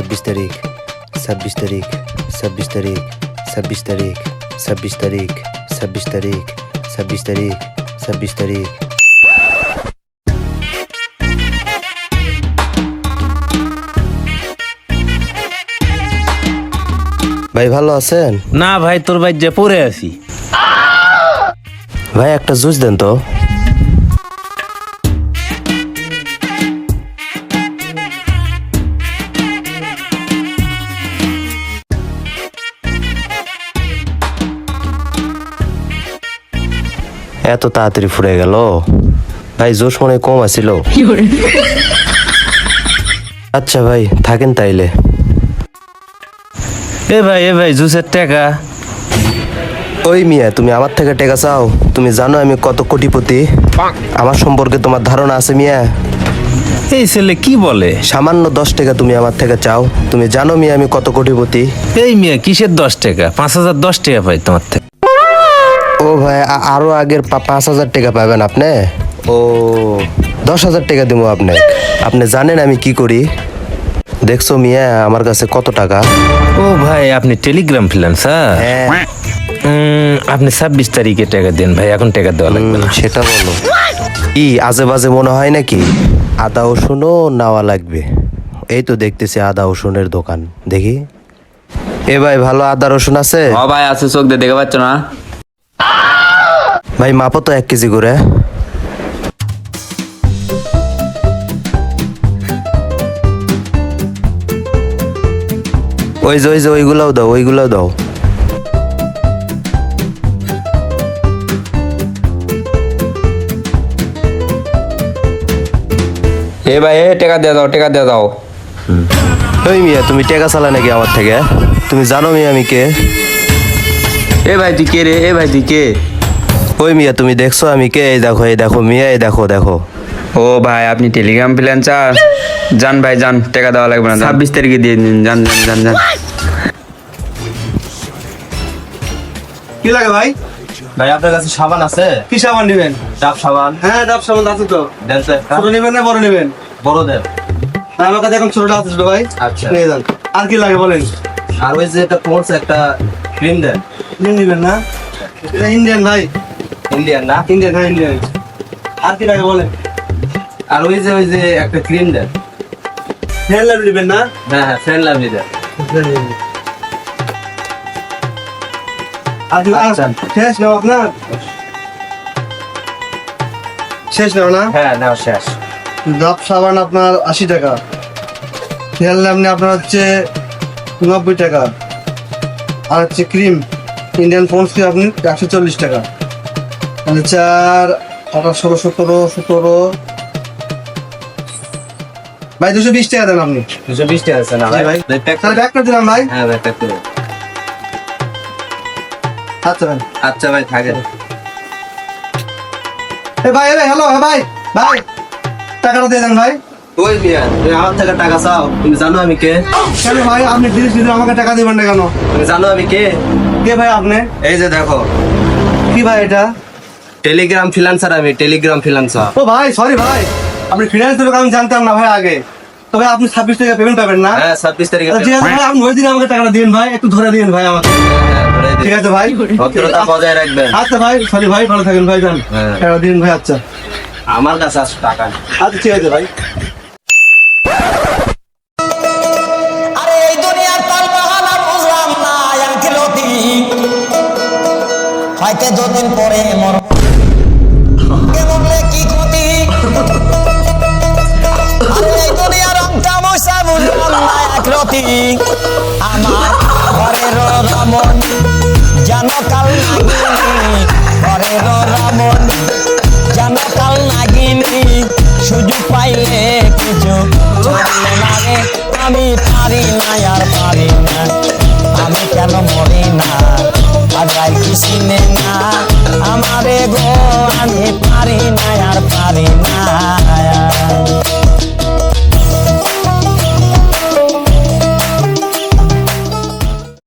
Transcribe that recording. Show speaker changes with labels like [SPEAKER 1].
[SPEAKER 1] তারিখ ছাব্বিশ তারিখ ছাব্বিশ তারিখ ছাব্বিশ তারিখ ছাব্বিশ তারিখ ছাব্বিশ তারিখ ছাব্বিশ তারিখ ছাব্বিশ তারিখ। ভাই ভালো আছেন?
[SPEAKER 2] না ভাই তোর ভাই যে পড়ে আছি।
[SPEAKER 1] ভাই একটা জুস দেন তো। এত তাড়াতাড়ি ফুরে গেল? ভাই জোশ মনে কম আছিল। আচ্ছা ভাই থাকেন তাইলে।
[SPEAKER 2] এ ভাই এ ভাই জুসের টাকা।
[SPEAKER 1] ওই মিয়া তুমি আমার থেকে টেকা চাও? তুমি জানো আমি কত কোটিপতি? আমার সম্পর্কে তোমার ধারণা আছে মিয়া?
[SPEAKER 2] এই ছেলে কি বলে?
[SPEAKER 1] সামান্য দশ টাকা তুমি আমার থেকে চাও। তুমি জানো মিয়া আমি কত কোটিপতি?
[SPEAKER 2] এই মিয়া কিসের দশ টাকা? পাঁচ হাজার দশ টাকা পাই তোমার থেকে।
[SPEAKER 1] ও ভাই আরও আগের পাঁচ হাজার টাকা পাবেন আপনি। ও। দশ হাজার টাকা দিব আপনি। আপনি জানেন আমি কি করি? দেখছ মিয়া আমার কাছে কত টাকা?
[SPEAKER 2] ও ভাই আপনি টেলিগ্রাম ফ্রিল্যান্সার?
[SPEAKER 1] হ্যাঁ।
[SPEAKER 2] উম, আপনি ছাব্বিশ তারিখে টাকা দেন ভাই এখন টাকা দেওয়া লাগবে না।
[SPEAKER 1] সেটা বলো। কি আজে বাজে মনে হয় নাকি? আদা রসুনও নেওয়া লাগবে। এই তো দেখতেছি আদা রসুনের দোকান। দেখি। এ ভাই ভালো আদা রসুন আছে?
[SPEAKER 3] ও ভাই আছে চোখ দিয়ে দেখে পাচ্ছ না?
[SPEAKER 1] ভাই মাপো তো এক কেজি করে। ওই যে ওই যে ওইগুলাও দাও ওইগুলাও দাও।
[SPEAKER 3] এ ভাই এ টাকা দিয়ে দাও টাকা দিয়ে দাও।
[SPEAKER 1] ওই মিয়া তুমি টেকা চালা নাকি আমার থেকে? তুমি জানো মিয়া আমি কে?
[SPEAKER 3] এ ভাই তুই কে রে? এ ভাই তুই কে?
[SPEAKER 1] ওই মিয়া তুমি দেখছ আমি কে? এই দেখো এই দেখো মিয়া এই দেখো দেখো।
[SPEAKER 3] ও ভাই আপনি টেলিগ্রাম ফ্রিল্যান্সার যান ভাই যান টাকা দেওয়া লাগবে না ছাব্বিশ তারিখে দিয়ে দিন যান যান যান যান।
[SPEAKER 4] কি লাগে ভাই?
[SPEAKER 1] ভাই আপনার কাছে সাবান আছে?
[SPEAKER 4] কি সাবান নেবেন?
[SPEAKER 1] ডাব সাবান।
[SPEAKER 4] হ্যাঁ ডাব সাবান আছে তো।
[SPEAKER 1] দেন তো
[SPEAKER 4] ছোট নেবেন না বড় নেবেন?
[SPEAKER 1] বড় দেন।
[SPEAKER 4] না, আমার কাছে এখন ছোটটা আছে ভাই।
[SPEAKER 1] আচ্ছা।
[SPEAKER 4] নিয়ে যান। আর কি লাগে বলেন?
[SPEAKER 1] আর ওই যে এটা পড়ছে একটা ক্রিম দেন
[SPEAKER 4] নিন নেবেন না এটা ইন্ডিয়ান ভাই
[SPEAKER 1] ইন্ডিয়ান না
[SPEAKER 4] ইন্ডিয়ান হ্যাঁ ইন্ডিয়ান আর কি লাগে বলেন?
[SPEAKER 1] আর ওই যে ওই যে একটা ক্রিম দেন।
[SPEAKER 4] ফ্যান লাভ নেবেন না?
[SPEAKER 1] হ্যাঁ হ্যাঁ ফ্রেন্ড লাভলি দেন।
[SPEAKER 4] শেষ নেও আপনার? শেষ নেও না?
[SPEAKER 1] হ্যাঁ নাও শেষ।
[SPEAKER 4] ডাব সাবান আপনার আশি টাকা। ফ্যান লাভনি আপনার হচ্ছে নব্বই টাকা। আর হচ্ছে ক্রিম ইন্ডিয়ান ফোনস কি আপনি একশো চল্লিশ টাকা। তাহলে চার আঠারো ষোলো সতেরো সতেরো। ভাই দুশো বিশ টাকা দেন আপনি।
[SPEAKER 1] দুশো বিশ টাকা আছে না
[SPEAKER 4] জি ভাই। তাহলে ব্যাক করে দিলাম ভাই।
[SPEAKER 1] হ্যাঁ ভাই প্যাক করে
[SPEAKER 4] আচ্ছা ভাই।
[SPEAKER 1] আচ্ছা ভাই থাকেন।
[SPEAKER 4] এ ভাই এ ভাই হ্যালো হ্যাঁ ভাই ভাই টাকাটা দিয়ে দেন ভাই।
[SPEAKER 1] ওই মিয়া? তুমি আমার থেকে টাকা চাও? তুমি জানো আমি কে?
[SPEAKER 4] কেন ভাই আপনি তিরিশ দিন আমাকে টাকা দিবেন না কেন?
[SPEAKER 1] তুমি জানো আমি কে?
[SPEAKER 4] কে ভাই আপনি?
[SPEAKER 1] এই যে দেখো।
[SPEAKER 4] কি ভাই এটা?
[SPEAKER 1] টেলিগ্রাম ফ্রিল্যান্সার আমি টেলিগ্রাম ফ্রিল্যান্সার
[SPEAKER 4] ও ভাই সরি ভাই। আপনি লোক আমি জানতাম না ভাই আগে। তবে আপনি ছাব্বিশ টাকা পেমেন্ট পাবেন না?
[SPEAKER 1] হ্যাঁ ছাব্বিশ তারিখে
[SPEAKER 4] আচ্ছা, ভাই আপনি ওই দিন আমাকে টাকাটা দিন ভাই একটু ধরে দিন ভাই আমাকে। ঠিক আছে ভাই।
[SPEAKER 1] ভদ্রতা বজায় রাখবেন।
[SPEAKER 4] আচ্ছা ভাই সরি ভাই ভালো থাকেন ভাই যান।
[SPEAKER 1] হ্যাঁ।
[SPEAKER 4] দিন ভাই আচ্ছা।
[SPEAKER 1] আমার কাছে আসো টাকা।
[SPEAKER 4] আচ্ছা ঠিক আছে ভাই।
[SPEAKER 5] হয়তো দুদিন পরে মর মরলে কি কাল কাল পাইলে আমি পারি না আর পারি না। আমি কেন মরি না? আর কি চিনে না আমারে গো আমি